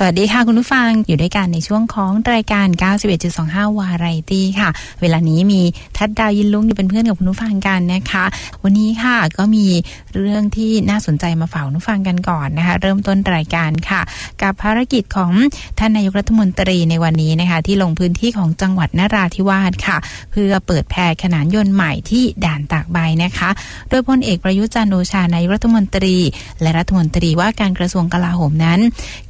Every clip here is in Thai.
สวัสดีค่ะคุณผู้ฟังอยู่ด้วยกันในช่วงของรายการ 91.25 วาไรตี้ค่ะ เวลานี้มีทัดดาวยินลุงอยู่เป็นเพื่อนกับคุณผู้ฟังกันนะคะ วันนี้ค่ะก็มีเรื่องที่น่าสนใจมาฝากคุณผู้ฟังกันก่อนนะคะ เริ่มต้นรายการค่ะ กับภารกิจของท่านนายกรัฐมนตรีในวันนี้นะคะ ที่ลงพื้นที่ของจังหวัดนราธิวาสค่ะ เพื่อเปิดแพรขนานยนต์ใหม่ที่ด่านตากใบนะคะ โดยพลเอกประยุจันทร์โอชานายกรัฐมนตรี และรัฐมนตรีว่าการกระทรวงกลาโหมนั้น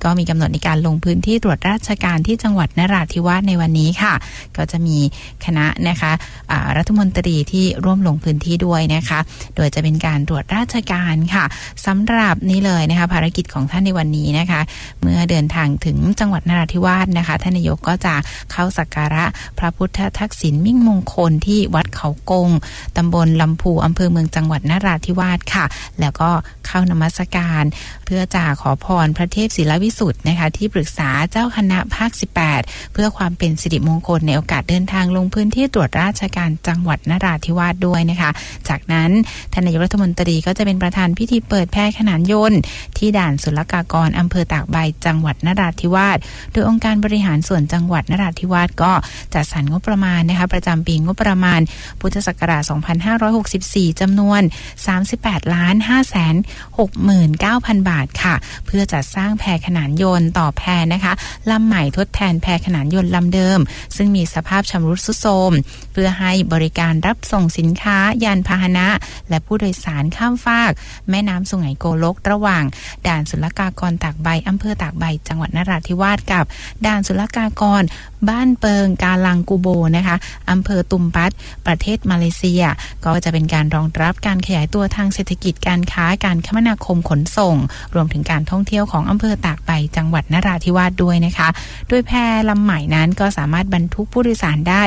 ก็มีกำหนดในการลงพื้นที่ตรวจราชการที่จังหวัดนราธิวาสในวันนี้ค่ะ ก็จะมีคณะนะคะะรัฐมนตรีที่ร่วมลงพื้นที่ด้วยนะคะ โดยจะเป็นการตรวจราชการค่ะสำหรับนี่เลยนะคะภารกิจของท่านในวันนี้นะคะ เมื่อเดินทางถึงจังหวัดนราธิวาสนะคะท่านนายกก็จะเข้าสักการะพระพุทธทักษิณมิ่งมงคลที่วัดเขากงตำบลลำพูอำเภอเมืองจังหวัดนราธิวาสค่ะ แล้วก็เข้านมัสการ เพื่อจะขอพรพระเทพศิลวิสุทธ์นะคะที่ปรึกษาเจ้าคณะภาค 18 เพื่อความเป็นสิริมงคลในโอกาสเดินทางลงพื้นที่ตรวจราชการจังหวัดนราธิวาสด้วยนะคะ จากนั้นท่านนายกรัฐมนตรีก็จะเป็นประธานพิธีเปิดแพร่ขนานยนต์ที่ด่านศุลกากรอำเภอตากใบจังหวัดนราธิวาสโดยองค์การบริหารส่วนจังหวัดนราธิวาสก็จัดสรรงบประมาณนะคะประจำปีงบประมาณ พุทธศักราช 2564 จำนวน 38 ล้าน5 6 9 0 0 0 บาทค่ะ เพื่อจัดสร้างแพรขนานยนต์ต่อแพนะคะลำใหม่ทดแทนแพรขนานยนต์ลำเดิม ซึ่งมีสภาพชำรุดทรุดโทรมเพื่อให้บริการรับส่งสินค้า ยานพาหนะ และผู้โดยสารข้ามฟาก แม่น้ำสุไหงโกลก ระหว่าง ด่านศุลกากรตากใบอำเภอตากใบ จังหวัดนราธิวาสกับ ด่านศุลกากร บ้านเปิงกาลังกูโบนะคะอำเภอตุมปัตประเทศมาเลเซีย ก็จะเป็นการรองรับการขยายตัวทางเศรษฐกิจการค้าการคมนาคมขนส่ง รวมถึงการท่องเที่ยวของอำเภอตากใบจังหวัดนราธิวาสด้วยนะคะ โดยแพลำใหม่นั้นก็สามารถบรรทุกผู้โดยสารได้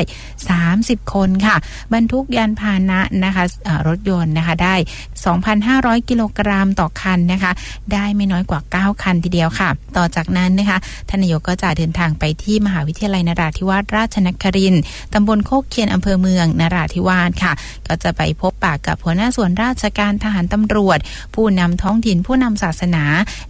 30 คนค่ะ บรรทุกยานพาหนะนะคะรถยนต์นะคะได้ 2,500 กิโลกรัมต่อคันนะคะ ได้ไม่น้อยกว่า 9 คันทีเดียวค่ะ ต่อจากนั้นนะคะท่านายกก็จะเดินทางไปที่มหาวิทยาลัยนราธิวาสราชนครินทร์ตำบลโคกเคียนอำเภอเมืองนราธิวาสค่ะ ก็จะไปพบปากกับหัวหน้าส่วนราชการทหารตำรวจ ผู้นำท้องถิ่นผู้นำศาสนา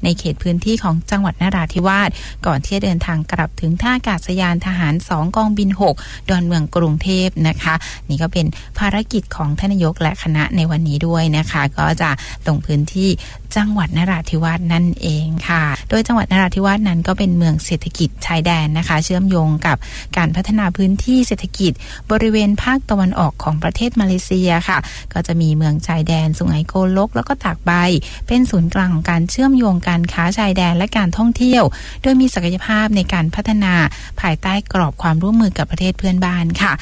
ในเขตพื้นที่ของจังหวัดนราธิวาสก่อนที่จะเดินทางกลับถึงท่าอากาศยานทหาร 2 กองบิน 6 ดอนเมืองกรุงเทพนะคะ นี่ก็เป็นภารกิจของท่านนายกและคณะในวันนี้ด้วยนะคะก็จะลงพื้นที่จังหวัดนราธิวาสนั่นเองค่ะ โดยจังหวัดนราธิวาสนั้นก็เป็นเมืองเศรษฐกิจชายแดนนะคะ เชื่อมโยงกับการพัฒนาพื้นที่เศรษฐกิจ บริเวณภาคตะวันออกของประเทศมาเลเซียค่ะ ก็จะมีเมืองชายแดน สุไหงโกลก แล้วก็ตากใบ เป็นศูนย์กลางของการเชื่อมโยงการค้าชายแดนและการท่องเที่ยว โดยมีศักยภาพในการพัฒนาภายใต้กรอบความร่วมมือกับประเทศเพื่อนบ้านค่ะ